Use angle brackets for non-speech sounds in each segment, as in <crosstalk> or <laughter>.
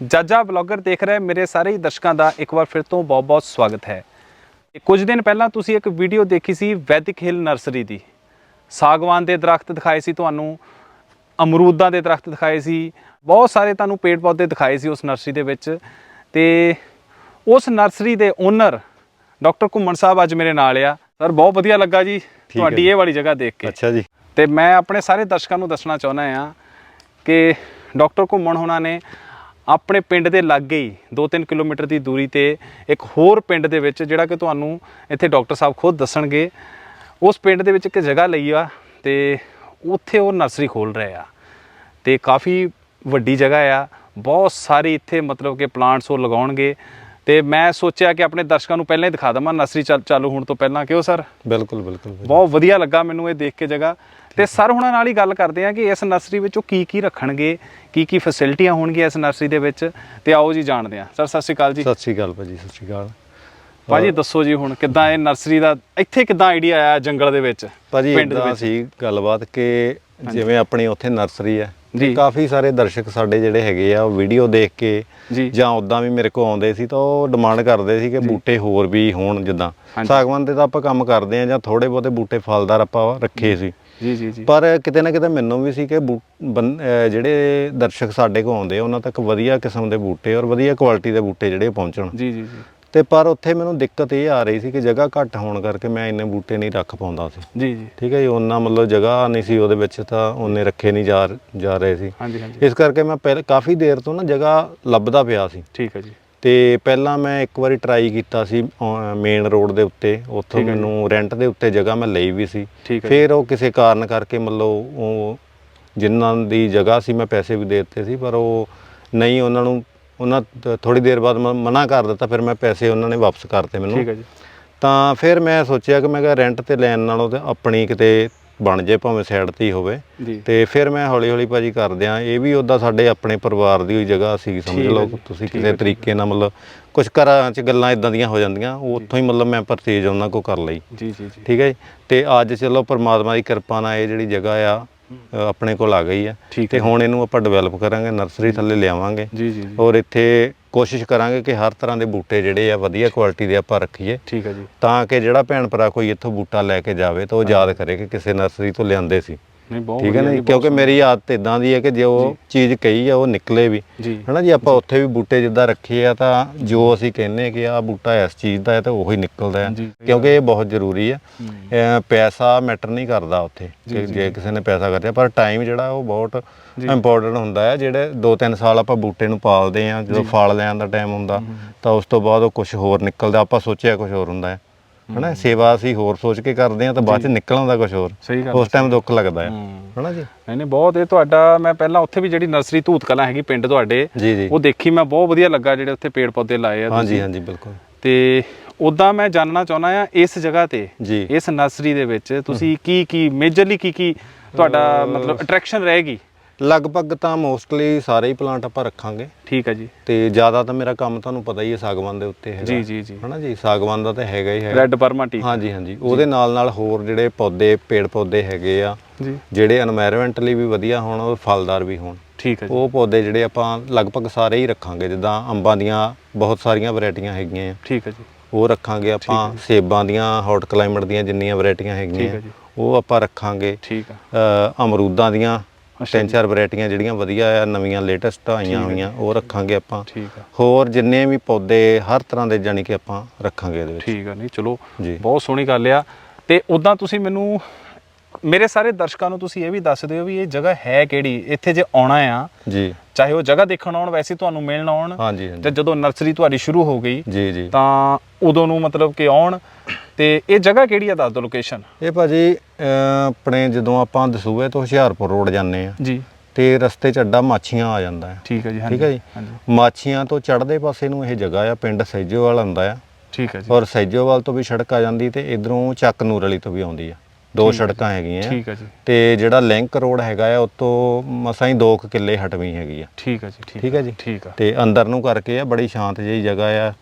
Jaja blogger ਦੇਖ ਰਹੇ ਮੇਰੇ ਸਾਰੇ ਹੀ ਦਰਸ਼ਕਾਂ ਦਾ ਇੱਕ ਵਾਰ ਫਿਰ ਤੋਂ ਬਹੁਤ-ਬਹੁਤ ਸਵਾਗਤ ਹੈ। ਕੁਝ ਦਿਨ ਪਹਿਲਾਂ ਤੁਸੀਂ ਇੱਕ ਵੀਡੀਓ ਦੇਖੀ ਸੀ ਵੈਦਿਕ ਹਿੱਲ ਨਰਸਰੀ ਦੀ। ਸਾਗਵਾਨ ਦੇ ਦਰਖਤ ਦਿਖਾਏ ਸੀ ਤੁਹਾਨੂੰ ਅਮਰੂਦਾਂ ਦੇ ਦਰਖਤ ਦਿਖਾਏ ਸੀ ਬਹੁਤ ਸਾਰੇ ਤੁਹਾਨੂੰ ਪੇੜ ਪੌਦੇ ਦਿਖਾਏ ਸੀ ਉਸ ਨਰਸਰੀ ਦੇ ਵਿੱਚ ਤੇ ਉਸ ਨਰਸਰੀ ਦੇ ਓਨਰ ਡਾਕਟਰ ਘੁੰਮਣ ਸਾਹਿਬ ਅੱਜ ਮੇਰੇ ਨਾਲ ਆ। ਸਰ ਬਹੁਤ ਵਧੀਆ ਲੱਗਾ ਜੀ ਤੁਹਾਡੀ। ਇਹ ਵਾਲੀ ਜਗ੍ਹਾ ਦੇਖ ਕੇ। ਅੱਛਾ ਜੀ। ਤੇ ਮੈਂ ਆਪਣੇ ਸਾਰੇ ਦਰਸ਼ਕਾਂ ਨੂੰ ਦੱਸਣਾ ਚਾਹੁੰਦਾ ਆ ਕਿ ਡਾਕਟਰ ਘੁੰਮਣ ਹੋਣਾ ਨੇ ਆਪਣੇ ਪਿੰਡ ਦੇ ਲਾਗੇ ਹੀ 2-3 ਕਿਲੋਮੀਟਰ ਦੀ ਦੂਰੀ ਤੇ ਇੱਕ ਹੋਰ ਪਿੰਡ ਦੇ ਵਿੱਚ ਜਿਹੜਾ ਕਿ ਤੁਹਾਨੂੰ ਇੱਥੇ ਡਾਕਟਰ ਸਾਹਿਬ ਖੁਦ ਦੱਸਣਗੇ, ਉਸ ਪਿੰਡ ਦੇ ਵਿੱਚ ਇੱਕ ਜਗ੍ਹਾ ਲਈ ਆ ਤੇ ਉੱਥੇ ਉਹ ਨਰਸਰੀ ਖੋਲ ਰਹੇ ਆ ਤੇ ਕਾਫੀ ਵੱਡੀ ਜਗ੍ਹਾ ਆ। ਬਹੁਤ ਸਾਰੇ ਇੱਥੇ ਮਤਲਬ ਕਿ ਪਲਾਂਟਸ ਉਹ ਲਗਾਉਣਗੇ। ਤੇ ਮੈਂ ਸੋਚਿਆ ਕਿ ਆਪਣੇ ਦਰਸ਼ਕਾਂ ਨੂੰ ਪਹਿਲਾਂ ਹੀ ਦਿਖਾ ਦਵਾਂ ਨਰਸਰੀ ਚੱਲ- ਚਾਲੂ ਹੋਣ ਤੋਂ ਪਹਿਲਾਂ ਕਿਉਂ ਸਰ? ਬਿਲਕੁਲ ਬਿਲਕੁਲ। ਬਹੁਤ ਵਧੀਆ ਲੱਗਾ ਮੈਨੂੰ ਇਹ ਦੇਖ ਕੇ ਜਗ੍ਹਾ। ਤੇ ਸਰ ਹੁਣਾਂ ਨਾਲ ਹੀ ਗੱਲ ਕਰਦੇ ਆ ਕਿ ਇਸ ਨਰਸਰੀ ਵਿੱਚ ਉਹ ਕੀ ਕੀ ਰੱਖਣਗੇ ਕੀ ਕੀ ਫੈਸਿਲਿਟੀਆਂ ਹੋਣਗੀਆਂ ਇਸ ਨਰਸਰੀ ਦੇ ਵਿੱਚ ਤੇ ਆਓ ਜੀ ਜਾਣਦੇ ਆ। ਸਰ ਸਤਿ ਸ਼੍ਰੀ ਅਕਾਲ ਜੀ। ਸਤਿ ਸ਼੍ਰੀ ਅਕਾਲ ਭਾਜੀ ਸਤਿ ਸ਼੍ਰੀ ਅਕਾਲ। ਭਾਜੀ ਦੱਸੋ ਜੀ ਹੁਣ ਕਿੱਦਾਂ ਇਹ ਨਰਸਰੀ ਦਾ ਇੱਥੇ ਕਿੱਦਾਂ ਆਈਡੀਆ ਆਇਆ ਜੰਗਲ ਦੇ ਵਿੱਚ ਭਾਜੀ ਪਿੰਡ ਦੇ ਵਿੱਚ? ਸੀ ਗੱਲਬਾਤ ਕਿ ਜਿਵੇਂ ਆਪਣੀ ਉੱਥੇ ਨਰਸਰੀ ਹੈ ਜੀ। ਤੇ ਕਾਫੀ ਸਾਰੇ ਦਰਸ਼ਕ ਸਾਡੇ ਜਿਹੜੇ ਹੈਗੇ ਆ ਉਹ ਵੀਡੀਓ ਦੇਖ ਕੇ ਜੀ। ਉਦਾਂ ਵੀ ਮੇਰੇ ਕੋਲ ਆਉਂਦੇ ਸੀ ਤਾਂ ਉਹ ਡਿਮਾਂਡ ਕਰਦੇ ਸੀ ਕਿ ਬੂਟੇ ਹੋਰ ਵੀ ਹੋਣ ਜਿੱਦਾਂ। ਸਾਗਵਾਨ ਦੇ ਤਾਂ ਆਪਾਂ ਕੰਮ ਕਰਦੇ ਆ ਜਾਂ ਥੋੜੇ ਬਹੁਤੇ ਬੂਟੇ ਫਲਦਾਰ ਆਪਾਂ ਰੱਖੇ ਸੀ। ਜੀ ਜੀ ਜੀ। ਪਰ ਕਿਤੇ ਨਾ ਕਿਤੇ ਮੈਨੂੰ ਵੀ ਸੀ ਕਿ ਜਿਹੜੇ ਦਰਸ਼ਕ ਸਾਡੇ ਕੋਲ ਆਉਂਦੇ ਉਹਨਾਂ ਤੱਕ ਵਧੀਆ ਕਿਸਮ ਦੇ ਬੂਟੇ ਔਰ ਵਧੀਆ ਕੁਆਲਿਟੀ ਦੇ ਬੂਟੇ ਜਿਹੜੇ ਪਹੁੰਚਣ। ਜੀ ਜੀ ਜੀ। ਤੇ ਪਰ ਉੱਥੇ ਮੈਨੂੰ ਦਿੱਕਤ ਇਹ ਆ ਰਹੀ ਸੀ ਕਿ ਜਗ੍ਹਾ ਘੱਟ ਹੋਣ ਕਰਕੇ ਮੈਂ ਇੰਨੇ ਬੂਟੇ ਨਹੀਂ ਰੱਖ ਪਾਉਂਦਾ ਸੀ। ਜੀ ਜੀ। ਠੀਕ ਹੈ ਜੀ ਉਹਨਾਂ ਮਤਲਬ ਜਗ੍ਹਾ ਨਹੀਂ ਸੀ ਉਹਦੇ ਵਿੱਚ ਤਾਂ ਉਹਨੇ ਰੱਖੇ ਨਹੀਂ ਜਾ ਜਾ ਰਹੇ ਸੀ। ਹਾਂਜੀ ਹਾਂਜੀ। ਇਸ ਕਰਕੇ ਮੈਂ ਪਹਿਲ ਕਾਫੀ ਦੇਰ ਤੋਂ ਨਾ ਜਗ੍ਹਾ ਲੱਭਦਾ ਪਿਆ ਸੀ। ਠੀਕ ਹੈ ਜੀ। ਤੇ ਪਹਿਲਾਂ ਮੈਂ ਇੱਕ ਵਾਰੀ ਟਰਾਈ ਕੀਤਾ ਸੀ ਮੇਨ ਰੋਡ ਦੇ ਉੱਤੇ। ਉੱਥੋਂ। ਮੈਨੂੰ ਰੈਂਟ ਦੇ ਉੱਤੇ ਜਗ੍ਹਾ ਮੈਂ ਲਈ ਵੀ ਸੀ। ਫਿਰ ਉਹ ਕਿਸੇ ਕਾਰਨ ਕਰਕੇ ਮਤਲਬ ਉਹ ਜਿਨ੍ਹਾਂ ਦੀ ਜਗ੍ਹਾ ਸੀ ਮੈਂ ਪੈਸੇ ਵੀ ਦੇ ਦਿੱਤੇ ਸੀ ਪਰ ਉਹ ਨਹੀਂ ਉਹਨਾਂ ਨੂੰ ਉਹਨਾਂ ਥੋੜੀ ਦੇਰ ਬਾਅਦ ਮਨਾ ਕਰ ਦਿੱਤਾ ਫਿਰ ਮੈਂ ਪੈਸੇ ਉਹਨਾਂ ਨੇ ਵਾਪਸ ਕਰਤੇ ਮੈਨੂੰ। ਠੀਕ ਹੈ ਜੀ। ਤਾਂ ਫਿਰ ਮੈਂ ਸੋਚਿਆ ਕਿ ਮੈਂ ਕਿਹਾ ਰੈਂਟ ਤੇ ਲੈਣ ਨਾਲੋਂ ਤੇ ਆਪਣੀ ਕਿਤੇ ਬਣ ਜੇ ਭਾਵੇਂ ਸਾਈਡ ਤੇ ਹੀ ਹੋਵੇ। ਤੇ ਫਿਰ ਮੈਂ ਹੌਲੀ ਹੌਲੀ ਭਾਜੀ ਕਰਦਿਆਂ ਇਹ ਵੀ ਉਹਦਾ ਸਾਡੇ ਆਪਣੇ ਪਰਿਵਾਰ ਦੀ ਹੋਈ ਜਗ੍ਹਾ ਸੀ ਸਮਝ ਲਓ ਤੁਸੀਂ ਕਿਸੇ ਤਰੀਕੇ ਨਾਲ ਮਤਲਬ ਕੁਝ ਘਰਾਂ 'ਚ ਗੱਲਾਂ ਇਦਾਂ ਦੀਆਂ ਹੋ ਜਾਂਦੀਆਂ ਉਹ ਉੱਥੋਂ ਹੀ ਮਤਲਬ ਮੈਂ ਪਰਚੇਜ ਉਹਨਾਂ ਕੋ ਕਰ ਲਈ। ਜੀ ਜੀ। ਠੀਕ ਹੈ ਜੀ? ਤੇ ਅੱਜ ਚਲੋ ਪਰਮਾਤਮਾ ਦੀ ਕਿਰਪਾ ਨਾਲ ਇਹ ਜਿਹੜੀ ਜਗ੍ਹਾ ਆ ਆਪਣੇ ਕੋਲ ਆ ਗਈ ਆ ਠੀਕ ਤੇ ਹੈ ਹੁਣ ਇਹਨੂੰ ਆਪਾਂ ਡਿਵੈਲਪ ਕਰਾਂਗੇ ਨਰਸਰੀ ਥੱਲੇ ਲਿਆਵਾਂਗੇ। ਜੀ ਜੀ ਔਰ ਇੱਥੇ ਕੋਸ਼ਿਸ਼ ਕਰਾਂਗੇ ਕਿ ਹਰ ਤਰ੍ਹਾਂ ਦੇ ਬੂਟੇ ਜਿਹੜੇ ਆ ਵਧੀਆ ਕੁਆਲਿਟੀ ਦੇ ਆਪਾਂ ਰੱਖੀਏ। ਠੀਕ ਹੈ ਜੀ। ਤਾਂ ਕਿ ਜਿਹੜਾ ਭੈਣ ਭਰਾ ਕੋਈ ਇੱਥੋਂ ਬੂਟਾ ਲੈ ਕੇ ਜਾਵੇ ਤਾਂ ਉਹ ਯਾਦ ਕਰੇ ਕਿ ਕਿਸੇ ਨਰਸਰੀ ਤੋਂ ਲਿਆਂਦੇ ਸੀ। ਨਹੀਂ ਬਹੁਤ ਠੀਕ ਹੈ ਨਾ ਜੀ? ਕਿਉਂਕਿ ਮੇਰੀ ਆਦਤ ਇਦਾਂ ਦੀ ਹੈ ਕਿ ਜੇ ਉਹ ਚੀਜ਼ ਕਹੀ ਆ ਉਹ ਨਿਕਲੇ ਵੀ। ਜੀ। ਹਨਾ ਜੀ ਆਪਾਂ ਉੱਥੇ ਵੀ ਬੂਟੇ ਜਿੱਦਾਂ ਰੱਖੇ ਆ ਤਾਂ ਜੋ ਅਸੀਂ ਕਹਿੰਨੇ ਕਿ ਆ ਬੂਟਾ ਇਸ ਚੀਜ਼ ਦਾ ਹੈ ਤਾਂ ਉਹੀ ਨਿਕਲਦਾ ਹੈ। ਜੀ। ਕਿਉਂਕਿ ਇਹ ਬਹੁਤ ਜ਼ਰੂਰੀ ਹੈ। ਹੂੰ। ਪੈਸਾ ਮੈਟਰ ਨਹੀਂ ਕਰਦਾ ਉੱਥੇ ਜੀ, ਕਿ ਜੀ, ਜੇ ਕਿਸੇ ਨੇ ਪੈਸਾ ਖਰਚਿਆ ਪਰ ਟਾਈਮ ਜਿਹੜਾ ਉਹ ਬਹੁਤ। ਇੰਪੋਰਟੈਂਟ ਹੁੰਦਾ ਹੈ। ਜਿਹੜੇ 2-3 ਸਾਲ ਆਪਾਂ ਬੂਟੇ ਨੂੰ ਪਾਲਦੇ ਆ ਜਦੋਂ ਫਲ ਲੈਣ ਦਾ ਟਾਈਮ ਹੁੰਦਾ ਤਾਂ ਉਸ ਤੋਂ ਬਾਅਦ ਉਹ ਕੁਝ ਹੋਰ ਨਿਕਲਦਾ ਆਪਾਂ ਸੋਚਿਆ ਕੁਝ ਹੋਰ ਹੁੰਦਾ ਹੈ। ਹਨਾ ਸੇਵਾ ਅਸੀਂ ਹੋਰ ਸੋਚ ਕੇ ਕਰਦੇ ਆ ਤਾਂ ਬਾਅਦ ਚ ਨਿਕਲ ਆਉਂਦਾ ਕੁਝ ਹੋਰ। ਸਹੀ ਗੱਲ ਉਸ ਟਾਈਮ ਦੁੱਖ ਲੱਗਦਾ ਹੈ। ਹਨਾ ਜੀ? ਨਹੀਂ ਨਹੀਂ ਬਹੁਤ ਇਹ ਤੁਹਾਡਾ ਮੈਂ ਪਹਿਲਾਂ ਉੱਥੇ ਵੀ ਜਿਹੜੀ ਨਰਸਰੀ ਧੂਤ ਕਲਾਂ ਹੈਗੀ ਪਿੰਡ ਤੁਹਾਡੇ ਉਹ ਦੇਖੀ ਮੈਂ ਬਹੁਤ ਵਧੀਆ ਲੱਗਾ ਜਿਹੜੇ ਉੱਥੇ ਪੇੜ ਪੌਦੇ ਲਾਏ ਆ ਹਾਂਜੀ ਹਾਂਜੀ ਬਿਲਕੁਲ। ਤੇ ਉਦਾਂ ਮੈਂ ਜਾਣਨਾ ਚਾਹੁੰਦਾ ਆ ਇਸ ਜਗ੍ਹਾ ਤੇ ਇਸ ਨਰਸਰੀ ਦੇ ਵਿੱਚ ਤੁਸੀਂ ਕੀ ਕੀ ਮੇਜਰਲੀ ਕੀ ਕੀ ਤੁਹਾਡਾ ਮਤਲਬ ਅਟਰੈਕਸ਼ਨ ਰਹੇਗੀ? ਲਗਭਗ ਤਾਂ ਮੋਸਟਲੀ ਸਾਰੇ ਹੀ ਪਲਾਂਟ ਆਪਾਂ ਰੱਖਾਂਗੇ। ਠੀਕ ਹੈ ਜੀ। ਤੇ ਜ਼ਿਆਦਾ ਤਾਂ ਮੇਰਾ ਕੰਮ ਤੁਹਾਨੂੰ ਪਤਾ ਹੀ ਹੈ ਸਾਗਵਾਨ ਦੇ ਉੱਤੇ ਹੈਗਾ। ਜੀ ਜੀ ਜੀ। ਹਨਾ ਜੀ ਸਾਗਵਾਨ ਦਾ ਤਾਂ ਹੈਗਾ ਹੀ ਹੈ। ਰੈੱਡ ਪਰਮਾਟੀ ਹਾਂਜੀ ਹਾਂਜੀ। ਉਹਦੇ ਨਾਲ ਨਾਲ ਹੋਰ ਜਿਹੜੇ ਪੌਦੇ ਪੇੜ ਪੌਦੇ ਹੈਗੇ ਆ ਜੀ। ਜਿਹੜੇ এনवायरमेंट ਲਈ ਵੀ ਵਧੀਆ ਹੋਣ ਉਹ ਫਲਦਾਰ ਵੀ ਹੋਣ। ਠੀਕ ਹੈ ਉਹ ਪੌਦੇ ਜਿਹੜੇ ਆਪਾਂ ਲਗਭਗ ਸਾਰੇ ਹੀ ਰੱਖਾਂਗੇ ਜਿੱਦਾਂ ਅੰਬਾਂ ਦੀਆਂ ਬਹੁਤ ਸਾਰੀਆਂ ਵੈਰਾਈਟੀਆਂ ਹੈਗੀਆਂ ਆ। ਠੀਕ ਹੈ ਜੀ। ਉਹ ਰੱਖਾਂਗੇ ਆਪਾਂ ਸੇਬਾਂ ਦੀਆਂ ਹੌਟ ਕਲਾਈਮੇਟ ਦੀਆਂ ਜਿੰਨੀਆਂ ਵੈਰਾਈਟੀਆਂ ਹੈਗੀਆਂ। ਉਹ ਆਪਾਂ ਰੱਖਾਂਗੇ। ਠੀਕ ਆ। ਅਮਰੂਦਾਂ ਦੀਆਂ ਤਿੰਨ ਚਾਰ ਵੈਰਾਈਟੀਆਂ ਜਿਹੜੀਆਂ ਵਧੀਆ ਆ ਨਵੀਆਂ ਲੇਟੈਸਟ ਆਈਆਂ ਹੋਈਆਂ ਉਹ ਰੱਖਾਂਗੇ ਆਪਾਂ। ਠੀਕ ਆ। ਹੋਰ ਜਿੰਨੇ ਵੀ ਪੌਦੇ ਹਰ ਤਰ੍ਹਾਂ ਦੇ ਜਾਨੀ ਕਿ ਆਪਾਂ ਰੱਖਾਂਗੇ ਇਹਦੇ ਵਿੱਚ। ਠੀਕ ਆ ਨਹੀਂ ਚਲੋ ਬਹੁਤ ਸੋਹਣੀ ਗੱਲ ਆ। ਤੇ ਉਦਾਂ ਤੁਸੀਂ ਮੈਨੂੰ ਮੇਰੇ ਸਾਰੇ ਦਰਸ਼ਕਾਂ ਨੂੰ ਤੁਸੀਂ ਇਹ ਵੀ ਦੱਸ ਦਿਓ ਵੀ ਇਹ ਜਗ੍ਹਾ ਹੈ ਕਿਹੜੀ? ਇੱਥੇ ਜੇ ਆਉਣਾ ਆ ਜੀ। ਚਾਹੇ ਉਹ ਜਗ੍ਹਾ ਦੇਖਣ ਆਉਣ ਵੈਸੇ ਤੁਹਾਨੂੰ ਮਿਲਣ ਆਉਣ ਹਾਂਜੀ ਤੇ ਜਦੋਂ ਨਰਸਰੀ ਤੁਹਾਡੀ ਸ਼ੁਰੂ ਹੋ ਗਈ ਜੀ ਜੀ। ਤਾਂ ਉਦੋਂ ਨੂੰ ਮਤਲਬ ਕਿ ਆਉਣ। ਤੇ ਇਹ ਜਗ੍ਹਾ ਕਿਹੜੀ ਆ ਦੱਸ ਦਿਓ ਲੋਕੇਸ਼ਨ ਇਹ ਭਾਜੀ ਆਪਣੇ ਜਦੋਂ ਆਪਾਂ ਦਸੂਹੇ ਤੋਂ ਹੁਸ਼ਿਆਰਪੁਰ ਰੋਡ ਜਾਂਦੇ ਆ ਜੀ। ਤੇ ਰਸਤੇ 'ਚ ਅੱਡਾ ਮਾਛੀਆਂ ਆ ਜਾਂਦਾ ਹੈ ਠੀਕ ਹੈ ਜੀ ਠੀਕ ਹੈ ਜੀ? ਮਾਛੀਆਂ ਤੋਂ ਚੜ੍ਹਦੇ ਪਾਸੇ ਨੂੰ ਇਹ ਜਗ੍ਹਾ ਆ ਪਿੰਡ ਸੈਜੋਵਾਲ ਆਉਂਦਾ ਆ। ਠੀਕ ਹੈ ਜੀ। ਔਰ ਸੈਜੋਵਾਲ ਤੋਂ ਵੀ ਸੜਕ ਆ ਜਾਂਦੀ ਤੇ ਇਧਰੋਂ ਚੱਕ ਨੂਰ ਵਾਲੀ ਤੋਂ ਵੀ ਆਉਂਦੀ ਆ। ਦੋ ਸੜਕਾਂ ਹੈਗੀਆਂ। ਠੀਕ ਹੈ ਜੀ। ਤੇ ਜਿਹੜਾ ਲਿੰਕ ਰੋਡ ਹੈਗਾ ਆ ਉਤੋਂ ਮਸਾਂ ਹੀ 2 ਕਿੱਲੇ ਹਟਵੀਂ ਹੈਗੀ ਆ। ਠੀਕ ਹੈ ਜੀ ਠੀਕ ਹੈ ਜੀ? ਠੀਕ ਆ। ਤੇ ਅੰਦਰ ਨੂੰ ਕਰਕੇ ਆ ਬੜੀ ਸ਼ਾਂਤ ਜਿਹੀ ਜਗ੍ਹਾ ਆ।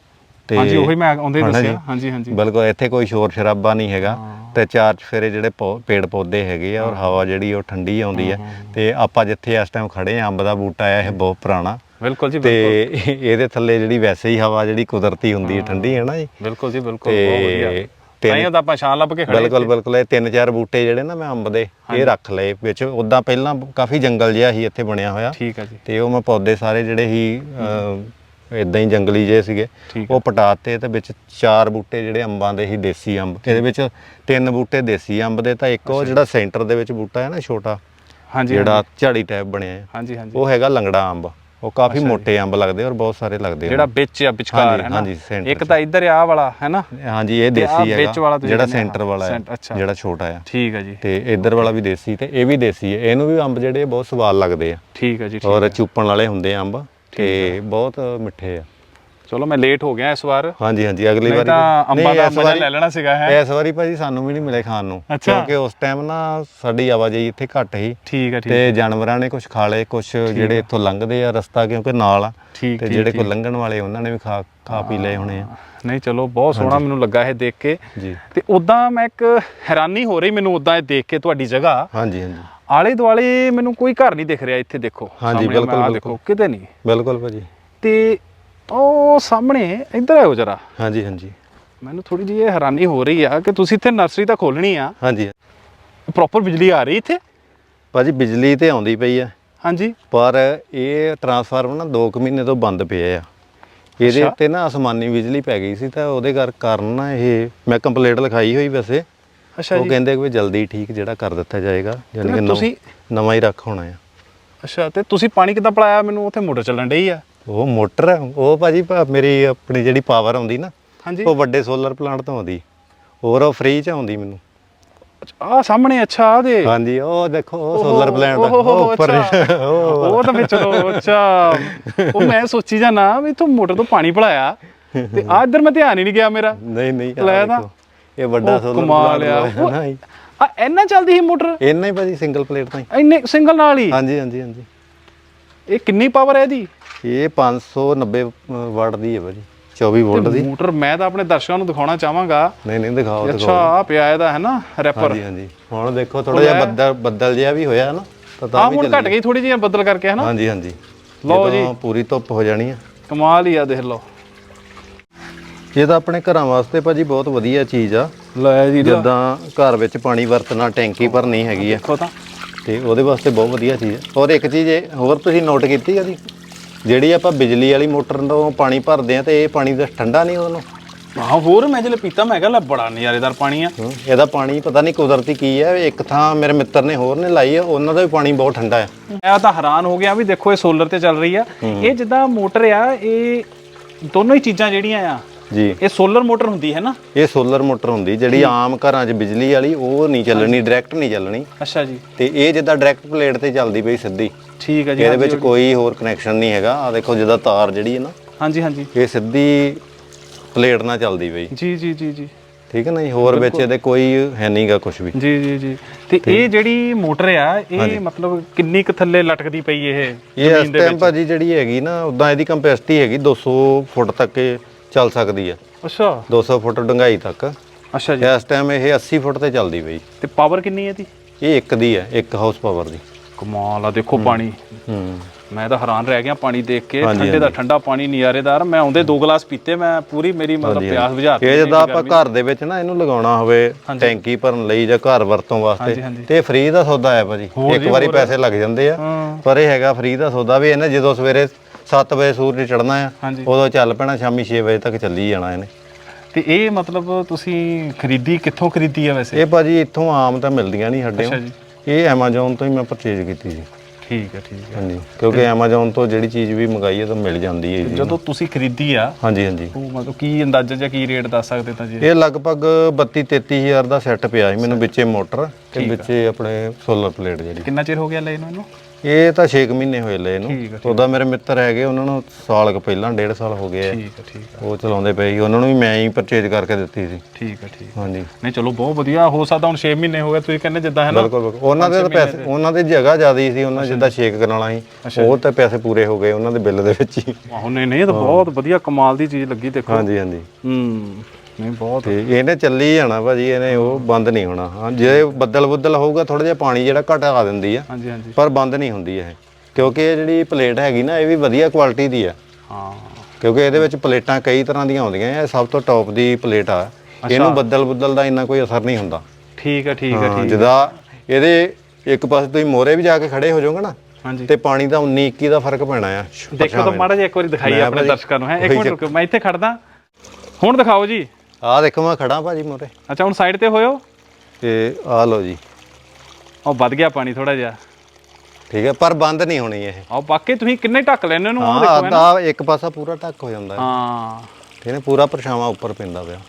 ਤੇ ਹਾਂਜੀ ਉਹੀ ਮੈਂ ਆਉਂਦੇ ਦੱਸਿਆ? ਹਾਂਜੀ ਹਾਂਜੀ। ਬਿਲਕੁਲ ਇੱਥੇ ਕੋਈ ਸ਼ੋਰ ਸ਼ਰਾਬਾ ਨਹੀਂ ਹੈਗਾ। ਤੇ ਚਾਰ ਚਫੇਰੇ ਜਿਹੜੇ ਪੇੜ ਪੌਦੇ ਹੈਗੇ ਆ ਔਰ ਹਵਾ ਜਿਹੜੀ ਉਹ ਠੰਡੀ ਆਉਂਦੀ ਆ। ਤੇ ਆਪਾਂ ਜਿੱਥੇ ਇਸ ਟਾਈਮ ਖੜੇ ਆ ਅੰਬ ਦਾ ਬੂਟਾ ਆ ਇਹ ਬਹੁਤ ਪੁਰਾਣਾ। ਬਿਲਕੁਲ ਜੀ ਤੇ ਇਹਦੇ ਥੱਲੇ ਜਿਹੜੀ ਵੈਸੇ ਹੀ ਹਵਾ ਜਿਹੜੀ ਕੁਦਰਤੀ ਹੁੰਦੀ ਹੈ। ਠੰਡੀ ਹੈ ਨਾ ਜੀ? ਬਿਲਕੁਲ ਜੀ ਬਿਲਕੁਲ। ਬਹੁਤ ਵਧੀਆ। ਤੇ ਤਾਈਆਂ ਤਾਂ ਆਪਾਂ ਛਾਂ ਲੱਭ ਕੇ ਖੜੇ ਬਿਲਕੁਲ ਬਿਲਕੁਲ ਇਹ ਤਿੰਨ ਚਾਰ ਬੂਟੇ ਜਿਹੜੇ ਨਾ ਮੈਂ ਅੰਬ ਦੇ ਇਹ ਰੱਖ ਲਏ ਵਿੱਚ ਉਦਾਂ ਪਹਿਲਾਂ ਕਾਫੀ ਜੰਗਲ ਜਿਹਾ ਸੀ ਇੱਥੇ ਬਣਿਆ ਹੋਇਆ। ਠੀਕ ਹੈ ਜੀ। ਤੇ ਉਹ ਮੈਂ ਪੌਦੇ ਸਾਰੇ ਜਿਹੜੇ ਸੀ ਇਦਾਂ ਹੀ ਜੰਗਲੀ ਜਿਹੇ ਸੀਗੇ। ਉਹ ਪਟਾਤੇ ਤੇ ਵਿੱਚ ਚਾਰ ਬੂਟੇ ਜਿਹੜੇ ਅੰਬਾਂ ਦੇ ਸੀ ਦੇਸੀ ਅੰਬ। ਇਹਦੇ ਵਿੱਚ ਤਿੰਨ ਬੂਟੇ ਦੇਸੀ ਅੰਬ ਦੇ ਤਾਂ ਇੱਕ ਉਹ ਜਿਹੜਾ ਸੈਂਟਰ ਦੇ ਵਿੱਚ ਬੂਟਾ ਹੈ ਨਾ ਛੋਟਾ ਹਾਂਜੀ ਜਿਹੜਾ ਝਾੜੀ ਟਾਈਪ ਬਣਿਆ ਹੈ। ਹਾਂਜੀ ਹਾਂਜੀ। ਉਹ ਹੈਗਾ ਲੰਗੜਾ ਅੰਬ। ਉਹ ਕਾਫੀ ਮੋਟੇ ਅੰਬ ਲੱਗਦੇ ਔਰ ਬਹੁਤ ਸਾਰੇ ਲੱਗਦੇ ਜਿਹੜਾ ਵਿੱਚ ਆ ਵਿਚਕਾਰ ਹੈ ਨਾ? ਇੱਕ ਤਾਂ ਇੱਧਰ ਆ ਵਾਲਾ ਹੈ ਨਾ? ਹਾਂਜੀ ਇਹ ਦੇਸੀ ਹੈਗਾ ਜਿਹੜਾ ਸੈਂਟਰ ਵਾਲਾ ਹੈ। ਜਿਹੜਾ ਛੋਟਾ ਆ ਠੀਕ ਹੈ ਜੀ। ਤੇ ਇੱਧਰ ਵਾਲਾ ਵੀ ਦੇਸੀ ਤੇ ਇਹ ਵੀ ਦੇਸੀ ਹੈ। ਇਹਨੂੰ ਵੀ ਅੰਬ ਜਿਹੜੇ ਬਹੁਤ ਸਵਾਦ ਲੱਗਦੇ ਆ। ਠੀਕ ਹੈ ਜੀ ਠੀਕ ਔਰ ਚੂਪਣ ਵਾਲੇ ਹੁੰਦੇ ਆ ਅੰਬ ਤੇ ਬਹੁਤ ਮਿੱਠੇ ਆ। ਚਲੋ ਮੈਂ ਲੇਟ ਹੋ ਗਿਆ ਇਸ ਵਾਰ। ਹਾਂਜੀ ਹਾਂਜੀ ਅਗਲੀ ਵਾਰੀ ਤਾਂ ਅੰਬਾਂ ਦਾ ਮਜ਼ਾ ਲੈ ਲੈਣਾ ਸੀਗਾ ਹੈ? ਇਸ ਵਾਰੀ ਭਾਜੀ ਸਾਨੂੰ ਵੀ ਨਹੀਂ ਮਿਲੇ ਖਾਣ ਨੂੰ। ਕਿਉਂਕਿ ਉਸ ਟਾਈਮ ਨਾ ਸਾਡੀ ਆਵਾਜਾਈ ਇੱਥੇ ਘੱਟ ਸੀ। ਠੀਕ ਹੈ ਠੀਕ ਤੇ ਜਾਨਵਰਾਂ ਨੇ ਕੁਝ ਖਾ ਲਏ ਕੁਝ ਜਿਹੜੇ ਇੱਥੋਂ ਲੰਘਦੇ ਆ ਰਸਤਾ ਕਿਉਂਕਿ ਨਾਲ ਆ। ਤੇ ਜਿਹੜੇ। ਕੋਈ ਲੰਘਣ ਵਾਲੇ ਉਹਨਾਂ ਨੇ ਵੀ ਖਾ ਖਾ ਪੀ ਲਏ ਹੋਣੇ ਆ। ਨਹੀਂ ਚਲੋ ਬਹੁਤ ਸੋਹਣਾ ਮੈਨੂੰ ਲੱਗਾ ਇਹ ਦੇਖ ਕੇ। ਜੀ। ਤੇ ਉਦਾਂ ਮੈਂ ਇੱਕ ਹੈਰਾਨੀ ਹੋ ਰਹੀ ਮੈਨੂੰ ਉਦਾਂ ਇਹ ਦੇਖ ਕੇ ਤੁਹਾਡੀ ਜਗ੍ਹਾ। ਹਾਂਜੀ ਹਾਂਜੀ। ਆਲੇ ਦੁਆਲੇ ਮੈਨੂੰ ਕੋਈ ਘਰ ਨਹੀਂ ਦਿਖ ਰਿਹਾ ਇੱਥੇ ਦੇਖੋ। ਹਾਂਜੀ, ਬਿਲਕੁਲ, ਬਿਲਕੁਲ। ਦੇਖੋ ਕਿਤੇ ਨਹੀਂ। ਬਿਲਕੁਲ ਭਾਜੀ। ਤੇ ਉਹ ਸਾਹਮਣੇ ਇੱਧਰ ਆਇਓ ਜਰਾ। ਹਾਂਜੀ ਹਾਂਜੀ। ਮੈਨੂੰ ਥੋੜੀ ਜਿਹੀ ਇਹ ਹੈਰਾਨੀ ਹੋ ਰਹੀ ਆ ਕਿ ਤੁਸੀਂ ਇੱਥੇ ਨਰਸਰੀ ਤਾਂ ਖੋਲਣੀ ਆ। ਹਾਂਜੀ। ਪ੍ਰੋਪਰ ਬਿਜਲੀ ਆ ਰਹੀ ਇੱਥੇ? ਭਾਜੀ ਬਿਜਲੀ ਤੇ ਆਉਂਦੀ ਪਈ ਆ। ਹਾਂਜੀ। ਪਰ ਇਹ ਟਰਾਂਸਫਾਰਮਰ ਨਾ 2 ਕੁ ਮਹੀਨੇ ਤੋਂ ਬੰਦ ਪਿਆ ਆ। ਇਹਦੇ ਅੱਛਾ। ਉੱਤੇ ਨਾ ਅਸਮਾਨੀ ਬਿਜਲੀ ਪੈ ਗਈ ਸੀ ਤਾਂ ਉਹਦੇ ਕਰ ਕਾਰਨ ਨਾ ਇਹ ਮੈਂ ਕੰਪਲੇਂਟ ਲਿਖਾਈ ਹੋਈ ਵੈਸੇ। ਅੱਛਾ ਉਹ ਜੀ। ਕਹਿੰਦੇ ਕਿ ਵੀ ਜਲਦੀ ਠੀਕ ਜਿਹੜਾ ਕਰ ਦਿੱਤਾ ਜਾਏਗਾ ਯਾਨੀ ਕਿ ਨਵ- ਤੁਸੀਂ- ਨਵਾਂ ਹੀ ਰੱਖ ਹੋਣਾ ਆ। ਅੱਛਾ ਤੇ ਤੁਸੀਂ ਪਾਣੀ ਕਿੱਦਾਂ ਪਲਾਇਆ? ਮੈਨੂੰ ਉੱਥੇ ਮੋਟਰ ਚੱਲਣ ਡਈ ਆ। ਉਹ ਮੋਟਰ ਹੈ, ਉਹ ਭਾਜੀ ਭਾ- ਮੇਰੀ ਆਪਣੀ ਜਿਹੜੀ ਪਾਵਰ ਆਉਂਦੀ ਨਾ ਹਾਂਜੀ। ਉਹ ਵੱਡੇ ਸੋਲਰ ਪਲਾਂਟ ਤੋਂ ਆਉਂਦੀ। ਹੋਰ ਉਹ ਫ੍ਰੀ ਚ ਆਉਂਦੀ ਮੈਨੂੰ। ਆ ਸਾਹਮਣੇ ਅੱਛਾ ਆ ਦੇ। ਹਾਂਜੀ ਉਹ ਦੇਖੋ ਉਹ ਸੋਲਰ ਪਲਾਂਟ <laughs> ਉਹ ਉੱਪਰ। ਉਹ ਉਹ ਤਾਂ ਫਿਰ ਚਲੋ ਅੱਛਾ। ਉਹ ਮੈਂ ਸੋਚੀ ਜਾਣਾ ਵੀ ਤੂੰ ਮੋਟਰ ਤੋਂ ਪਾਣੀ ਭਲਾਇਆ ਤੇ ਆ ਇੱਧਰ ਮੈਂ ਧਿਆਨ ਹੀ ਨਹੀਂ ਗਿਆ ਮੇਰਾ। ਨਹੀਂ ਨਹੀਂ ਆਹ ਲੈ ਨਾ। ਦੇਖੋ, ਇਹ ਵੱਡਾ ਉਹ ਸੋਲਰ ਕਮਾਲ ਆ। ਨਾ ਜੀ। ਆ ਇੰਨਾ ਚੱਲਦੀ ਸੀ ਮੋਟਰ? ਇੰਨਾ ਹੀ ਭਾਜੀ ਸਿੰਗਲ ਪਲੇਟ ਤਾਂ ਹੀ। ਇੰਨੇ ਸਿੰਗਲ ਨਾਲ ਹੀ? ਹਾਂਜੀ ਹਾਂਜੀ ਹਾਂਜੀ। ਇਹ ਕਿੰਨੀ ਪਾਵਰ ਹੈ ਇਹਦੀ? ਇਹ 590 ਵਾਟ ਦੀ ਹੈ ਭਾਜੀ 24 ਵੋਲਟ ਦੀ। ਮੋਟਰ ਮੈਂ ਤਾਂ ਆਪਣੇ ਦਰਸ਼ਕਾਂ ਨੂੰ ਦਿਖਾਉਣਾ ਚਾਹਾਂਗਾ। ਨਹੀਂ ਨਹੀਂ ਦਿਖਾਓ ਅੱਛਾ ਆ ਪਿਆ ਇਹਦਾ ਹੈ ਨਾ ਰੈਪਰ ਹਾਂਜੀ ਹਾਂਜੀ। ਹੁਣ ਦੇਖੋ ਥੋੜਾ ਜਿਹਾ ਬੱਦਲ ਬੱਦਲ ਜਿਹਾ ਵੀ ਹੋਇਆ ਨਾ ਤਾਂ ਆ ਤਾਂ ਵੀ ਹੁਣ ਘਟ ਗਈ। ਥੋੜੀ ਜਿਹੀ ਬੱਦਲ ਕਰਕੇ ਹੈ ਨਾ? ਹਾਂਜੀ ਹਾਂਜੀ। ਲਓ ਜਦੋਂ ਪੂਰੀ ਧੁੱਪ ਹੋ ਜਾਣੀ ਆ ਕਮਾਲ ਹੀ ਆ ਦੇਖ ਲਓ। ਇਹ ਤਾਂ ਆਪਣੇ ਘਰਾਂ ਵਾਸਤੇ ਭਾਜੀ ਬਹੁਤ ਵਧੀਆ ਚੀਜ਼ ਆ। ਲੈ ਜੀ ਜਿੱਦਾਂ ਘਰ ਵਿੱਚ ਪਾਣੀ ਵਰਤਣਾ ਟੈਂਕੀ ਭਰਨੀ ਹੈਗੀ ਆ। ਦੇਖੋ ਤਾਂ। ਤੇ ਉਹਦੇ ਵਾਸਤੇ ਬਹੁਤ ਵਧੀਆ ਚੀਜ਼ ਹੈ ਔਰ ਇੱਕ ਚੀਜ਼ ਹੋਰ ਤੁਸੀਂ ਨੋਟ ਕੀਤੀ ਕਦੀ ਜਿਹੜੀ ਆਪਾਂ ਬਿਜਲੀ ਵਾਲੀ ਮੋਟਰ ਤੋਂ ਪਾਣੀ ਭਰਦੇ ਆ ਤੇ ਇਹ ਪਾਣੀ ਦਾ ਠੰਡਾ ਨਹੀਂ ਉਹਨੂੰ। ਹਾਂ ਹੋਰ ਮੈਂ ਜਿਹੜੇ ਪੀਤਾ ਮੈਂ ਕਿਹਾ ਲੈ ਬੜਾ ਨਜ਼ਾਰੇਦਾਰ ਪਾਣੀ ਆ। ਇਹਦਾ ਪਾਣੀ ਪਤਾ ਨਹੀਂ ਕੁਦਰਤੀ ਕੀ ਹੈ ਇੱਕ ਥਾਂ ਮੇਰੇ ਮਿੱਤਰ ਨੇ ਹੋਰ ਨੇ ਲਾਈ ਆ ਉਹਨਾਂ ਦਾ ਵੀ ਪਾਣੀ ਬਹੁਤ ਠੰਡਾ ਹੈ ਮੈਂ ਤਾਂ ਹੈਰਾਨ ਹੋ ਗਿਆ ਵੀ ਦੇਖੋ ਇਹ ਸੋਲਰ ਤੇ ਚੱਲ ਰਹੀ ਆ। ਇਹ ਜਿੱਦਾਂ ਮੋਟਰ ਆ ਇਹ ਦੋਨੋਂ ਹੀ ਚੀਜ਼ਾਂ ਜਿਹੜੀਆਂ ਆ ਜੀ। ਇਹ ਸੋਲਰ ਮੋਟਰ ਹੁੰਦੀ ਹੈ ਨਾ? ਇਹ ਸੋਲਰ ਮੋਟਰ ਹੁੰਦੀ ਜਿਹੜੀ ਆਮ ਘਰਾਂ 'ਚ ਬਿਜਲੀ ਵਾਲੀ ਉਹ ਨਹੀਂ ਚੱਲਣੀ ਡਾਇਰੈਕਟ ਨਹੀਂ ਚੱਲਣੀ। ਅੱਛਾ ਜੀ। ਤੇ ਇਹ ਜਿੱਦਾਂ ਡਾਇਰੈਕਟ ਪਲੇਟ ਤੇ ਚੱਲਦੀ ਪਈ ਸਿੱਧੀ। ਠੀਕ ਹੈ ਜੀ ਇਹਦੇ ਵਿੱਚ ਕੋਈ ਹੋਰ ਕਨੈਕਸ਼ਨ ਨਹੀਂ ਹੈਗਾ। ਆ ਦੇਖੋ ਜਿੱਦਾਂ ਤਾਰ ਜਿਹੜੀ ਹੈ ਨਾ ਹਾਂਜੀ ਹਾਂਜੀ। ਇਹ ਸਿੱਧੀ ਪਲੇਟ ਨਾਲ ਚੱਲਦੀ ਪਈ। ਜੀ ਜੀ ਜੀ ਜੀ। ਠੀਕ ਹੈ ਨਾ ਜੀ? ਹੋਰ ਵਿੱਚ ਇਹਦੇ ਕੋਈ ਹੈ ਨਹੀਂਗਾ ਕੁਝ ਵੀ। ਜੀ ਜੀ ਜੀ। ਤੇ ਇਹ ਜਿਹੜੀ ਮੋਟਰ ਆ ਇਹ ਮਤਲਬ ਕਿੰਨੀ ਕੁ ਥੱਲੇ ਲਟਕਦੀ ਪਈ ਇਹ ਇਹ ਇਸ ਟਾਈਮ ਭਾਜੀ ਜਿਹੜੀ ਹੈਗੀ ਨਾ ਉਦਾਂ ਇਹਦੀ ਕੰਪੈਸਿਟੀ ਹੈਗੀ 200 ਫੁੱਟ ਤੱਕ ਚੱਲ ਸਕਦੀ ਹੈ ਅੱਛਾ। 200 ਫੁੱਟ ਡੂੰਘਾਈ ਤੱਕ। ਅੱਛਾ ਜੀ। ਇਸ ਟਾਈਮ ਇਹ 80 ਫੁੱਟ ਤੇ ਚੱਲਦੀ ਪਈ। ਤੇ ਪਾਵਰ ਕਿੰਨੀ ਹੈ ਇਹਦੀ? ਇਹ ਇੱਕ ਦੀ ਹੈ ਇੱਕ ਹਾਊਸ ਪਾਵਰ ਦੀ। ਕਮਾਲ ਆ ਦੇਖੋ ਪਾਣੀ। ਹੂੰ। ਮੈਂ ਤਾਂ ਹੈਰਾਨ ਰਹਿ ਗਿਆ ਪਾਣੀ ਦੇਖ ਕੇ ਠੰਡੇ ਦਾ ਠੰਡਾ ਪਾਣੀ ਨਜ਼ਾਰੇਦਾਰ। ਮੈਂ ਆਉਂਦੇ ਦੋ ਗਲਾਸ ਪੀਤੇ ਮੈਂ ਪੂਰੀ ਮੇਰੀ ਮਤਲਬ ਪਿਆਸ ਬੁਝਾਤੀ ਇਹ ਜਦੋਂ ਆਪਾਂ ਘਰ ਦੇ ਵਿੱਚ ਨਾ ਇਹਨੂੰ ਲਗਾਉਣਾ ਹੋਵੇ ਟੈਂਕੀ ਭਰਨ ਲਈ ਜਾਂ ਘਰ ਵਰਤੋਂ ਵਾਸਤੇ। ਤੇ ਫ੍ਰੀ ਦਾ ਸੌਦਾ ਹੈ ਭਾਜੀ। ਇੱਕ ਵਾਰੀ। ਪੈਸੇ ਲੱਗ ਜਾਂਦੇ ਆ। ਪਰ ਇਹ ਹੈਗਾ ਫ੍ਰੀ ਦਾ ਸੌਦਾ ਵੀ ਇਹਨੇ ਜਦੋਂ ਸਵੇਰੇ 7 ਵਜੇ ਸੂਰਜ ਚੜ੍ਹਨਾ ਆ। ਉਦੋਂ ਚੱਲ ਪੈਣਾ ਸ਼ਾਮੀ 6 ਵਜੇ ਤੱਕ ਚੱਲੀ ਜਾਣਾ ਇਹਨੇ। ਤੇ ਇਹ ਮਤਲਬ ਤੁਸੀਂ ਖਰੀਦੀ ਕਿੱਥੋਂ ਖਰੀਦੀ ਆ ਵੈਸੇ? ਇਹ ਭਾਜੀ ਇੱਥੋਂ ਆਮ ਤਾਂ ਮਿਲਦੀਆਂ ਨਹੀਂ ਸਾਡੇ ਅੱਛਾ ਜੀ। ਇਹ ਐਮਾਜ਼ੋਨ ਤੋਂ ਹੀ ਮੈਂ ਪਰਚੇਜ ਕੀਤੀ ਸੀ ਠੀਕ ਹੈ ਠੀਕ ਹੈ। ਹਾਂਜੀ ਕਿਉਂਕਿ ਐਮਾਜ਼ੋਨ ਤੋਂ ਜਿਹੜੀ ਚੀਜ਼ ਵੀ ਮੰਗਾਈ ਹੈ ਤਾਂ ਮਿਲ ਜਾਂਦੀ ਹੈ ਜੀ। ਜਦੋਂ ਤੁਸੀਂ ਖਰੀਦੀ ਆ ਹਾਂਜੀ ਹਾਂਜੀ। ਉਹ ਮਤਲਬ ਕੀ ਅੰਦਾਜ਼ਾ ਜਾਂ ਕੀ ਰੇਟ ਦੱਸ ਸਕਦੇ ਤਾਂ ਜੀ? ਇਹ ਲਗਭਗ 32 33000 ਦਾ ਸੈੱਟ ਪਿਆ ਸੀ ਮੈਨੂੰ ਵਿੱਚੇ ਮੋਟਰ। ਤੇ ਵਿੱਚੇ ਆਪਣੇ ਸੋਲਰ ਪਲੇਟ ਜਿਹੜੀ। ਕਿੰਨਾ ਚਿਰ ਹੋ ਗਿਆ ਲੈ ਇਹਨੂੰ ਇਹਨੂੰ? ਇਹ ਤਾਂ 6 ਮਹੀਨੇ ਹੋਏ ਲਏ ਠੀਕ ਇਹਨੂੰ ਹੈ, ਉਹਦਾ ਮੇਰੇ ਮਿੱਤਰ ਹੈਗੇ ਉਹਨਾਂ ਨੂੰ ਸਾਲ ਕੁ ਪਹਿਲਾਂ ਡੇਢ ਸਾਲ ਹੋ ਗਏ ਆ। ਠੀਕ ਹੈ ਠੀਕ ਹੈ ਉਹ ਚਲਾਉਂਦੇ ਪਏ ਸੀ। ਉਹਨਾਂ ਨੂੰ ਵੀ ਮੈਂ ਹੀ ਪਰਚੇਜ ਕਰਕੇ ਦਿੱਤੀ ਸੀ। ਠੀਕ ਹੈ ਠੀਕ। ਹਾਂਜੀ। ਨਹੀਂ ਚਲੋ ਬਹੁਤ ਵਧੀਆ। ਹੋ ਸਕਦਾ ਹੁਣ 6 ਮਹੀਨੇ ਹੋ ਗਏ ਤੁਸੀਂ ਕਹਿੰਦੇ ਜਿੱਦਾਂ ਹੈ ਨਾ। ਬਿਲਕੁਲ ਬਿਲਕੁਲ। ਉਹਨਾਂ ਦੇ ਤਾਂ ਪੈਸੇ ਉਹਨਾਂ ਦੀ ਜਗ੍ਹਾ ਜ਼ਿਆਦਾ ਹੀ ਸੀ। ਉਹਨਾਂ ਜਿੱਦਾਂ ਛੇਕ ਕਰਨ ਵਾਲਾ ਸੀ ਉਹ ਤਾਂ ਪੈਸੇ ਪੂਰੇ ਹੋ ਗਏ ਉਹਨਾਂ ਦੇ ਬਿੱਲ ਦੇ ਵਿੱਚ ਹੀ। ਆਹੋ ਨਹੀਂ ਨਹੀਂ ਇਹ ਤਾਂ ਬਹੁਤ ਵਧੀਆ ਕਮਾਲ ਦੀ ਚੀਜ਼ ਲੱਗੀ ਦੇਖੋ। ਹਾਂਜੀ ਹਾਂਜੀ। ਹੂੰ। ਨਹੀਂ ਬਹੁਤ ਤੇ ਇਹਨੇ ਚੱਲੀ ਜਾਣਾ ਭਾਜੀ ਇਹਨੇ ਉਹ ਬੰਦ ਨਹੀਂ ਹੋਣਾ। ਹਾਂ ਜੇ ਬੱਦਲ ਬੁੱਦਲ ਹੋਊਗਾ ਥੋੜਾ ਜਿਹਾ ਪਾਣੀ ਜਿਹੜਾ ਘਟਾ ਦਿੰਦੀ ਆ। ਹਾਂਜੀ ਹਾਂਜੀ। ਪਰ ਬੰਦ ਨਹੀਂ ਹੁੰਦੀ ਇਹ। ਕਿਉਂਕਿ ਇਹ ਜਿਹੜੀ ਪਲੇਟ ਹੈਗੀ ਨਾ ਇਹ ਵੀ ਵਧੀਆ ਕੁਆਲਿਟੀ ਦੀ ਆ। ਹਾਂ। ਕਿਉਂਕਿ ਇਹਦੇ ਵਿੱਚ ਪਲੇਟਾਂ ਕਈ ਤਰ੍ਹਾਂ ਦੀਆਂ ਆਉਂਦੀਆਂ ਇਹ ਸਭ ਤੋਂ ਟੌਪ ਦੀ ਪਲੇਟ ਆ। ਇਹਨੂੰ ਬੱਦਲ ਬੁੱਦਲ ਦਾ ਇੰਨਾ ਕੋਈ ਅਸਰ ਨਹੀਂ ਹੁੰਦਾ। ਠੀਕ ਆ ਠੀਕ ਆ ਠੀਕ ਜਿੱਦਾਂ ਇਹਦੇ ਇੱਕ ਪਾਸੇ ਤੁਸੀਂ ਮੋਰੇ ਵੀ ਜਾ ਕੇ ਖੜੇ ਹੋ ਜਾਓਗੇ ਨਾ ਹਾਂਜੀ। ਤੇ ਪਾਣੀ ਦਾ 19 21 ਦਾ ਫ਼ਰਕ ਪੈਣਾ ਆ। ਦੇਖੋ ਤਾਂ ਮਾੜਾ ਜਿਹਾ ਇੱਕ ਵਾਰੀ ਦਿਖਾਈਏ ਮੈਂ ਆਪਣੇ ਦਰਸ਼ਕਾਂ ਨੂੰ ਹੈ? ਇੱਕ ਮਿੰਟ ਰੁਕੋ ਮੈਂ ਇੱਥੇ ਖੜਦਾ। ਹੁਣ ਦਿਖਾਓ ਜੀ। ਆਹ ਦੇਖੋ ਮੈਂ ਖੜਾ ਭਾਜੀ ਮੋਰੇ ਅੱਛਾ ਹੁਣ ਸਾਈਡ ਤੇ ਹੋਇਓ। ਤੇ ਆਹ ਲਓ ਜੀ। ਉਹ ਵੱਧ ਗਿਆ ਪਾਣੀ ਥੋੜਾ ਜਿਹਾ। ਠੀਕ ਹੈ ਪਰ ਬੰਦ ਨਹੀਂ ਹੋਣੀ ਇਹ। ਆਹ ਬਾਕੀ ਤੁਸੀਂ ਕਿੰਨੇ ਢੱਕ ਲੈਣੇ ਉਹਨੂੰ ਉਹ ਹਾਂ ਦੇਖੋ ਹੈ ਨਾ ਆਹ ਇੱਕ ਪਾਸਾ ਪੂਰਾ ਢੱਕ ਹੋ ਜਾਂਦਾ। ਹੈ। ਹੈ ਪੂਰਾ ਪਰਛਾਵਾਂ ਉੱਪਰ ਪੈਂਦਾ ਪਿਆ।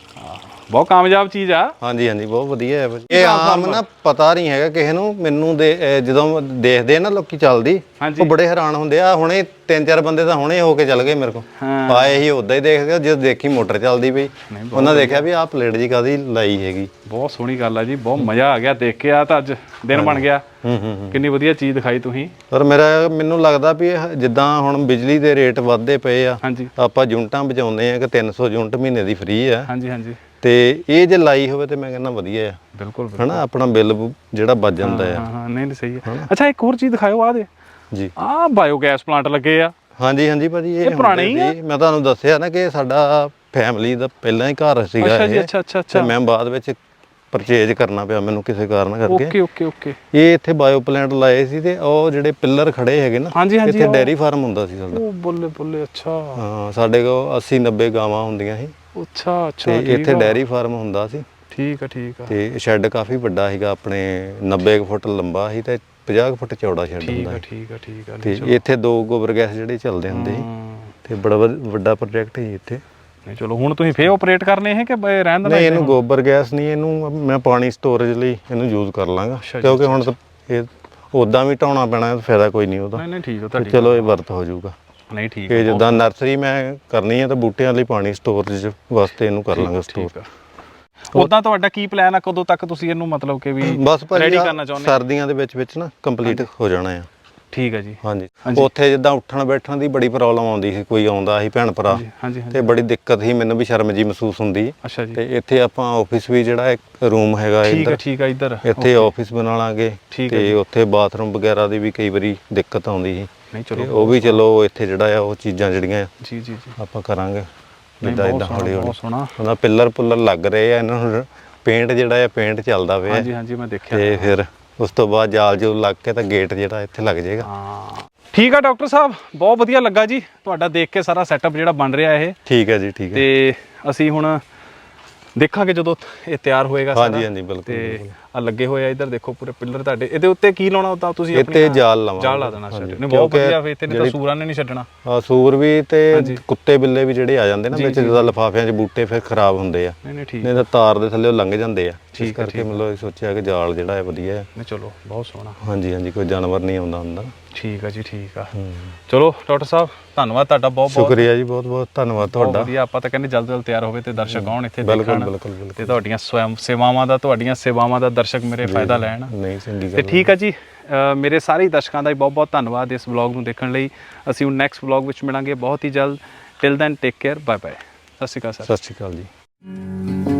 ਬਹੁਤ ਕਾਮਯਾਬ ਚੀਜ਼ ਆ। ਹਾਂਜੀ ਹਾਂਜੀ ਬਹੁਤ ਵਧੀਆ ਹੈ ਭਾਜੀ। ਇਹ ਆਮ ਨਾ ਪਤਾ ਨਹੀਂ ਹੈਗਾ ਕਿਸੇ ਨੂੰ ਮੈਨੂੰ ਦੇ ਇਹ ਜਦੋਂ ਦੇਖਦੇ ਆ ਨਾ ਲੋਕੀ ਚੱਲਦੀ ਹਾਂਜੀ। ਉਹ ਬੜੇ ਹੈਰਾਨ ਹੁੰਦੇ ਆ ਹੁਣੇ ਤਿੰਨ ਚਾਰ ਬੰਦੇ ਤਾਂ ਹੁਣੇ ਹੋ ਕੇ ਚੱਲ ਗਏ ਮੇਰੇ ਕੋਲ। ਹਾਂ। ਆਏ ਹੀ ਉਦਾਂ ਹੀ ਦੇਖਦੇ ਆ, ਜਦੋਂ ਦੇਖੀ ਮੋਟਰ ਚੱਲਦੀ ਪਈ। ਉਹਨਾਂ ਦੇਖਿਆ ਵੀ ਆਹ ਪਲੇਟ ਜੀ ਕਾਦੀ ਲਾਈ ਹੈਗੀ। ਬਹੁਤ ਸੋਹਣੀ ਗੱਲ ਆ ਜੀ ਬਹੁਤ ਮਜ਼ਾ ਆ ਗਿਆ ਦੇਖ ਕੇ ਆ ਤਾਂ ਅੱਜ ਦਿਨ ਬਣ ਗਿਆ। ਹੂੰ ਹੂੰ ਹੂੰ। ਕਿੰਨੀ ਵਧੀਆ ਚੀਜ਼ ਦਿਖਾਈ ਤੁਸੀਂ। ਪਰ ਮੇਰਾ ਮੈਨੂੰ ਲੱਗਦਾ ਵੀ ਇਹ ਜਿੱਦਾਂ ਹੁਣ ਬਿਜਲੀ ਦੇ ਰੇਟ ਵੱਧਦੇ ਪਏ ਆ ਹਾਂਜੀ। ਆਪਾਂ ਯੂਨਿਟਾਂ ਬਚਾਉਂਦੇ ਆ ਕਿ 300 ਯੂਨਿਟ ਮਹੀਨੇ ਦੀ ਫ੍ਰੀ ਆ। ਹਾਂਜੀ ਹਾਂਜੀ। ਤੇ ਇਹ ਜੇ ਲਾਈ ਹੋਵੇ ਤੇ ਮੈਂ ਕਹਿੰਦਾ ਵਧੀਆ ਆ। ਬਿਲਕੁਲ ਬਿਲਕੁਲ। ਹਨਾ ਆਪਣਾ ਬਿੱਲ ਬੁ- ਜਿਹੜਾ ਬਚ ਜਾਂਦਾ ਆ। ਹਾਂ ਹਾਂ ਨਹੀਂ ਨਹੀਂ ਸਹੀ ਹੈ ਅੱਛਾ ਇੱਕ ਹੋਰ ਚੀਜ਼ ਦਿਖਾਓ ਆ ਦੇ। ਜੀ। ਆ ਬਾਇਓਗੈਸ ਪਲਾਂਟ ਲੱਗੇ ਆ। ਹਾਂਜੀ ਹਾਂਜੀ ਭਾਜੀ ਇਹ ਪੁਰਾਣੇ ਹੁੰਦੇ ਹੀ ਸੀ। ਮੈਂ ਤੁਹਾਨੂੰ ਦੱਸਿਆ ਨਾ ਕਿ ਸਾਡਾ ਫੈਮਿਲੀ ਦਾ ਪਹਿਲਾਂ ਹੀ ਘਰ ਸੀਗਾ ਅੱਛਾ ਜੀ ਇਹ। ਅੱਛਾ ਅੱਛਾ ਤੇ ਅੱਛਾ। ਮੈਂ ਬਾਅਦ ਵਿੱਚ ਪਰਚੇਜ ਕਰਨਾ ਪਿਆ ਮੈਨੂੰ ਕਿਸੇ ਕਾਰਨ ਕਰਕੇ। Okay okay okay. ਇਹ ਇੱਥੇ ਬਾਇਓ ਪਲਾਂਟ ਲਾਏ ਸੀ ਤੇ ਉਹ ਜਿਹੜੇ ਪਿੱਲਰ ਖੜੇ ਹੈਗੇ ਨਾ ਹਾਂਜੀ ਹਾਂਜੀ ਇੱਥੇ ਉਹ- ਡੈਰੀ ਫਾਰਮ ਹੁੰਦਾ ਸੀ ਸਾਡਾ। ਉਹ ਬੱਲੇ ਬੱਲੇ ਅੱਛਾ। ਹਾਂ ਸਾਡੇ ਕੋਲ 80 90 ਗਾਵਾਂ ਹੁੰਦੀਆਂ ਸੀ। ਅੱਛਾ ਅੱਛਾ ਤੇ ਠੀਕ ਇੱਥੇ ਆ। ਡੈਰੀ ਫਾਰਮ ਹੁੰਦਾ ਸੀ। ਠੀਕ ਆ ਠੀਕ ਆ। ਤੇ ਸ਼ੈੱਡ ਕਾਫੀ ਵੱਡਾ ਸੀਗਾ ਆਪਣੇ 90 ਕੁ ਫੁੱਟ ਲੰਬਾ ਸੀ ਤੇ 50 ਕੁ ਫੁੱਟ ਚੌੜਾ ਸ਼ੈੱਡ ਠੀਕ ਹੁੰਦਾ ਆ ਸੀ। ਠੀਕ ਆ ਠੀਕ ਆ ਤੇ ਇੱਥੇ ਦੋ ਗੋਬਰ ਗੈਸ ਜਿਹੜੇ ਚੱਲਦੇ ਹੁੰਦੇ ਸੀ। ਹਾਂ। ਤੇ ਬੜਾ ਵੱਡਾ ਪ੍ਰੋਜੈਕਟ ਸੀ ਇੱਥੇ। ਨਹੀਂ ਚਲੋ ਹੁਣ ਤੁਸੀਂ ਫੇਰ ਆਪਰੇਟ ਕਰਨੇ ਇਹ ਕਿ ਬ- ਰਹਿਣ ਦੇਣਾ ਨਹੀਂ ਇਹਨੂੰ ਗੋਬਰ ਗੈਸ ਨਹੀਂ ਇਹਨੂੰ ਮੈਂ ਪਾਣੀ ਸਟੋਰੇਜ ਲਈ ਇਹਨੂੰ ਯੂਜ਼ ਕਰ ਲਾਂਗਾ। ਅੱਛਾ ਜੀ, ਕਿਉਂਕਿ ਹੁਣ ਤਾਂ ਇਹ ਉਦਾਂ ਵੀ ਢਾਉਣਾ ਪੈਣਾ ਫਾਇਦਾ ਕੋਈ ਨਹੀਂ ਉਹਦਾ। ਨਹੀਂ ਨਹੀਂ ਠੀਕ ਆ ਤੇ ਤੁਹਾਡੀ ਚਲੋ ਇਹ ਵਰਤ ਹੋ ਜਾਊਗਾ। ਨਹੀਂ ਠੀਕ ਇਹ ਜਿੱਦਾਂ ਨਰਸਰੀ ਮੈਂ ਕਰਨੀ ਹੈ ਤਾਂ ਬੂਟਿਆਂ ਲਈ ਪਾਣੀ ਸਟੋਰੇਜ ਵਾਸਤੇ ਇਹਨੂੰ ਕਰ ਲਾਂਗਾ ਸਟੋਰ ਉਦਾਂ ਤੁਹਾਡਾ ਕੀ ਪਲਾਨ ਆ? ਕਦੋਂ ਤੱਕ ਤੁਸੀਂ ਇਹਨੂੰ ਮਤਲਬ ਕਿ ਵੀ ਬਸ ਆਹ ਕਰਨਾ ਚਾਹੁੰਦੇ ਸਰਦੀਆਂ ਦੇ ਵਿੱਚ ਵਿੱਚ ਨਾ ਕੰਪਲੀਟ ਹੋ ਜਾਣਾ ਆ। ਠੀਕ ਆ ਜੀ। ਹਾਂਜੀ। ਹਾਂਜੀ। ਉੱਥੇ ਜਿੱਦਾਂ ਉੱਠਣ ਬੈਠਣ ਦੀ ਬੜੀ ਪ੍ਰੋਬਲਮ ਆਉਂਦੀ ਸੀ ਕੋਈ ਆਉਂਦਾ ਸੀ ਭੈਣ ਭਰਾ। ਹਾਂਜੀ ਹਾਂਜੀ ਤੇ ਬੜੀ ਦਿੱਕਤ ਸੀ ਮੈਨੂੰ ਵੀ ਸ਼ਰਮ ਜੀ ਮਹਿਸੂਸ ਹੁੰਦੀ। ਅੱਛਾ ਜੀ। ਤੇ ਇੱਥੇ ਆਪਾਂ ਆਫਿਸ ਵੀ ਜਿਹੜਾ ਇੱਕ ਰੂਮ ਹੈਗਾ ਠੀਕ ਇੱਧਰ। ਠੀਕ ਆ ਇੱਧਰ। ਇੱਥੇ ਆਫਿਸ ਬਣਾ ਲਾਂਗੇ ਠੀਕ ਹੈ ਤੇ ਉੱਥੇ ਬਾਥਰੂਮ ਵਗੈਰਾ ਦੀ ਵੀ ਕਈ ਵਾਰੀ ਦਿੱਕਤ ਆਉਂਦੀ ਸੀ। ਨਹੀਂ ਤੇ ਚਲੋ। ਉਹ ਵੀ ਚਲੋ ਇੱਥੇ ਜਿਹੜਾ ਆ ਉਹ ਚੀਜ਼ਾਂ ਜਿਹੜੀਆਂ ਆ, ਜੀ ਜੀ ਜੀ। ਆਪਾਂ ਕਰਾਂਗੇ। ਨਹੀਂ, ਇਦਾਂ ਬਹੁਤ ਇਦਾਂ ਸੋਹਣਾ, ਹੌਲੀ ਹੌਲੀ ਸੋਹਣਾ। ਉਹਦਾ ਪਿੱਲਰ ਪੁੱਲਰ ਲੱਗ ਰਹੇ ਆ ਇਹਨਾਂ ਨੂੰ। ਪੇਂਟ ਜਿਹੜਾ ਆ ਪੇਂਟ ਚੱਲਦਾ ਪਿਆ। ਹਾਂਜੀ ਹਾਂਜੀ ਮੈਂ ਦੇਖਿਆ। ਤੇ ਫਿਰ ਉਸ ਤੋਂ ਬਾਅਦ ਜਾਲ ਜੂਲ ਲੱਗ ਕੇ ਤਾਂ ਗੇਟ ਜਿਹੜਾ ਇੱਥੇ ਲੱਗ ਜਾਏਗਾ। ਹਾਂ। ਠੀਕ ਆ ਡਾਕਟਰ ਸਾਹਿਬ ਬਹੁਤ ਵਧੀਆ ਲੱਗਾ ਜੀ ਤੁਹਾਡਾ ਦੇਖ ਕੇ ਸਾਰਾ ਸੈਟਅਪ ਜਿਹੜਾ ਬਣ ਰਿਹਾ ਇਹ। ਠੀਕ ਹੈ ਜੀ ਠੀਕ ਹੈ ਤੇ ਅਸੀਂ ਹੁਣ ਦੇਖਾਂਗੇ ਜਦੋਂ ਇਹ ਤਿਆਰ ਹੋਏਗਾ ਸਾਰਾ। ਹਾਂਜੀ ਹਾਂਜੀ ਬਿਲਕੁਲ ਤੇ ਆ ਲੱਗੇ ਹੋਏ ਆ ਇੱਧਰ ਦੇਖੋ ਪੂਰੇ ਪਿੱਲਰ ਤੁਹਾਡੇ। ਇਹਦੇ ਉੱਤੇ ਕੀ ਲਾਉਣਾ ਹੁੰਦਾ ਤੁਸੀਂ ਇੱਥੇ ਜਾਲ ਲਾਵਾਂਗੇ। ਜਾਲ ਲਾ ਦੇਣਾ ਛੱਡ ਨਹੀਂ ਬਹੁਤ ਵਧੀਆ ਫੇ ਇੱਥੇ ਨਹੀਂ ਤਾਂ ਸੂਰਾਂ ਨੇ ਨਹੀਂ ਛੱਡਣਾ। ਆ ਸੂਰ ਵੀ ਤੇ। ਕੁੱਤੇ ਬਿੱਲੇ ਵੀ ਜਿਹੜੇ ਆ ਜਾਂਦੇ ਨਾ ਵਿੱਚ ਜਦੋਂ ਲਫਾਫਿਆਂ 'ਚ ਬੂਟੇ ਫਿਰ ਖਰਾਬ ਹੁੰਦੇ ਆ। ਨਹੀਂ ਨਹੀਂ ਠੀਕ। ਨਹੀਂ ਤਾਂ ਤਾਰ ਦੇ ਥੱਲੇ ਉਹ ਲੰਘ ਜਾਂਦੇ ਆ। ਇਸ ਠੀਕ ਹੈ, ਕਰਕੇ ਮਤਲਬ ਸੋਚਿਆ ਕਿ ਜਾਲ ਜਿਹੜਾ ਹੈ ਵਧੀਆ ਹੈ। ਨਹੀਂ ਚਲੋ ਬਹੁਤ ਸੋਹਣਾ। ਹਾਂਜੀ ਹਾਂਜੀ ਕੋਈ ਜਾਨਵਰ ਨਹੀਂ ਆਉਂਦਾ ਹੁੰਦਾ। ਠੀਕ ਆ ਜੀ ਠੀਕ ਆ। ਚਲੋ ਡਾਕਟਰ ਸਾਹਿਬ ਧੰਨਵਾਦ ਤੁਹਾਡਾ ਬਹੁਤ ਬਹੁਤ ਸ਼ੁਕਰੀਆ ਜੀ ਬਹੁਤ ਬਹੁਤ ਧੰਨਵਾਦ ਬਹੁਤ ਤੁਹਾਡਾ। ਵਧੀਆ ਆਪਾਂ ਤਾਂ ਕਹਿੰਦੇ ਜਲਦ ਜਲਦ ਤਿਆਰ ਹੋਵੇ ਤੇ ਦਰਸ਼ਕ ਆਉਣ ਇੱਥੇ ਬਿਲਕੁਲ ਦੇਖਣ। ਬਿਲਕੁਲ ਬਿਲਕੁਲ ਤੇ ਤੁਹਾਡੀਆਂ ਸਵੈਮ ਸੇਵਾਵਾਂ ਦਾ ਤੁਹਾਡੀਆਂ ਸੇਵਾਵਾਂ ਦਾ ਦਰਸ਼ਕ ਮੇਰੇ ਫਾਇਦਾ ਲੈਣ। ਨਹੀਂ ਚੰਗੀ ਤੇ ਠੀਕ ਆ ਜੀ ਅ, ਮੇਰੇ ਸਾਰੇ ਹੀ ਦਰਸ਼ਕਾਂ ਦਾ ਬਹੁਤ ਬਹੁਤ ਧੰਨਵਾਦ ਇਸ ਵਲੌਗ ਨੂੰ ਦੇਖਣ ਲਈ। ਅਸੀਂ ਹੁਣ ਨੈਕਸਟ ਵਲੌਗ ਵਿੱਚ ਮਿਲਾਂਗੇ। ਬਹੁਤ ਹੀ ਜਲਦ। Till then take care bye bye ਸਤਿ ਸ਼੍ਰੀ ਅਕਾਲ ਸਰ ਸਤਿ ਸ਼੍ਰੀ ਅਕਾਲ ਜੀ।